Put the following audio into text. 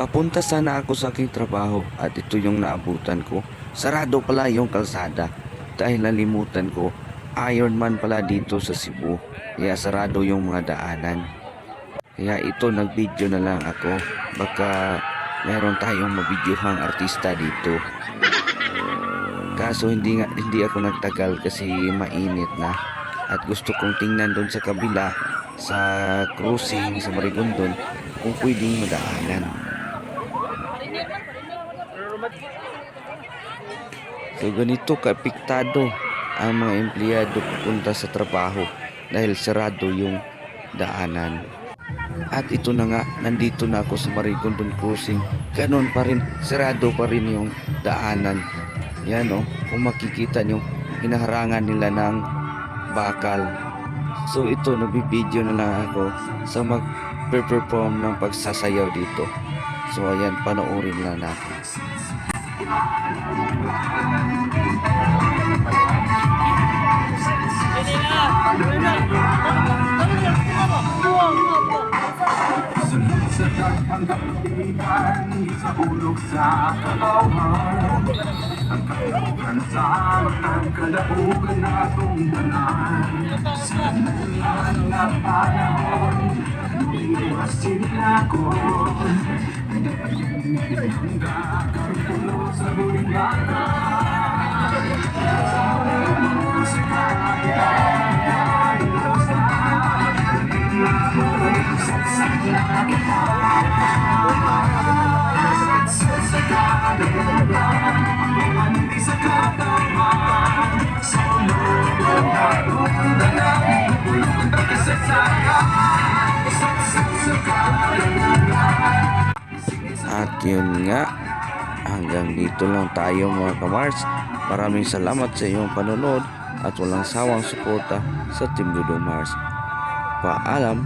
Papunta sana ako sa aking trabaho at ito yung naabutan ko. Sarado pala yung kalsada dahil nalimutan ko Ironman pala dito sa Cebu. Kaya sarado yung mga daanan. Kaya ito nag-video na lang ako. Baka meron tayong mabidyohang artista dito. Kaso hindi nga hindi ako nagtagal kasi mainit na at gusto kong tingnan doon sa kabila sa cruising sa Marigondon kung pwedeng madaanan. So ganito kaapiktado ang mga empleyado pupunta sa trabaho dahil sarado yung daanan. At ito na nga, nandito na ako sa Marigondon Crossing. Ganon pa rin, sarado pa rin yung daanan. Yan o, kung makikita nyo, hinaharangan nila ng bakal. So ito, nagbibideo na lang ako sa mag-perform ng pagsasayaw dito. So ayan, panoorin lang natin. Kapitipan, sa kalawan Ang katukan sa matang kalaugan na atong tanan Sa nalan na panahon, lumiwas sinakon Hanggang karulo sa bulinganan Sa kaya, sa At yun nga, hanggang dito lang tayo mga kamars. Maraming salamat sa iyong panonood at walang sawang suporta sa Team Dudong Mars. Paalam!